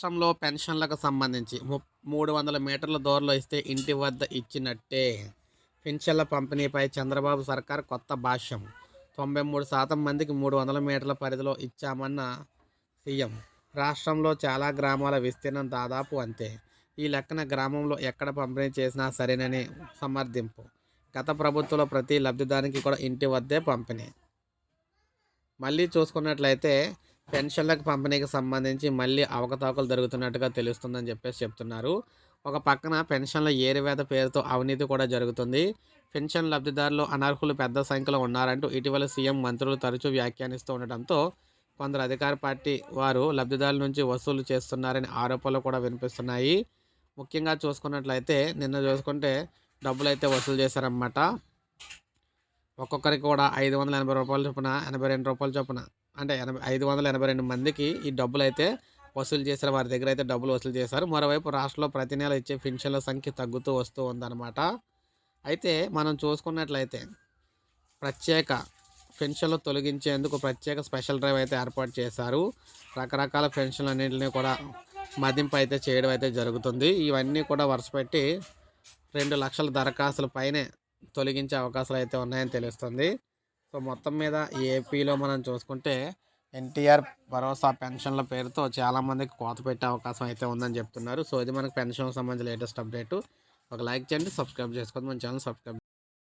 రాష్ట్రంలో పెన్షన్లకు సంబంధించి ము- మూడు వందల మీటర్ల దూరంలో ఇస్తే ఇంటి వద్ద ఇచ్చినట్టే. పెన్షన్ల పంపిణీపై చంద్రబాబు సర్కార్ కొత్త భాష్యం. తొంభై మూడు శాతం మందికి మూడు వందల మీటర్ల పరిధిలో ఇచ్చామన్న సీఎం. రాష్ట్రంలో చాలా గ్రామాల విస్తీర్ణం దాదాపు అంతే. ఈ లెక్కన గ్రామంలో ఎక్కడ పంపిణీ చేసినా సరేనని సమర్థింపు. గత ప్రభుత్వంలో ప్రతి లబ్ధిదానికి కూడా ఇంటి వద్దే పంపిణీ. మళ్ళీ చూసుకున్నట్లయితే పెన్షన్లకు పంపిణీకి సంబంధించి మళ్ళీ అవకతవకలు జరుగుతున్నట్టుగా తెలుస్తుందని చెప్పేసి చెప్తున్నారు. ఒక పక్కన పెన్షన్ల ఏరివేత పేరుతో అవినీతి కూడా జరుగుతుంది. పెన్షన్ లబ్ధిదారులు అనర్హులు పెద్ద సంఖ్యలో ఉన్నారంటూ ఇటీవల సీఎం మంత్రులు తరచూ వ్యాఖ్యానిస్తూ ఉండటంతో కొందరు అధికార పార్టీ వారు లబ్ధిదారుల నుంచి వసూలు చేస్తున్నారని ఆరోపణలు కూడా వినిపిస్తున్నాయి. ముఖ్యంగా చూసుకున్నట్లయితే నిన్న చూసుకుంటే డబ్బులు అయితే వసూలు చేశారన్నమాట. ఒక్కొక్కరికి కూడా ఐదు వందల ఎనభై రూపాయల చొప్పున ఎనభై రెండు రూపాయల చొప్పున అంటే ఎనభై ఐదు వందల ఎనభై రెండు మందికి ఈ డబ్బులు అయితే వసూలు చేశారు. వారి దగ్గర అయితే డబ్బులు వసూలు చేశారు. మరోవైపు రాష్ట్రంలో ప్రతి నెల ఇచ్చే పెన్షన్ల సంఖ్య తగ్గుతూ వస్తూ ఉందన్నమాట. అయితే మనం చూసుకున్నట్లయితే ప్రత్యేక పెన్షన్లు తొలగించేందుకు ప్రత్యేక స్పెషల్ డ్రైవ్ అయితే ఏర్పాటు చేశారు. రకరకాల పెన్షన్లు అన్నింటినీ కూడా మదింపు అయితే చేయడం అయితే జరుగుతుంది. ఇవన్నీ కూడా వరుసపెట్టి రెండు లక్షల దరఖాస్తుల పైనే తొలగించే అవకాశాలు అయితే ఉన్నాయని తెలుస్తుంది. సో మొత్తం మీద ఏపీలో మనం చూసుకుంటే ఎన్టీఆర్ భరోసా పెన్షన్ల పేరుతో చాలామందికి కోత పెట్టే అవకాశం అయితే ఉందని చెప్తున్నారు. సో ఇది మనకు పెన్షన్కి సంబంధించిన లేటెస్ట్ అప్డేట్. ఒక లైక్ చేయండి సబ్స్క్రైబ్ చేసుకోండి. మన ఛానల్ సబ్స్క్రైబ్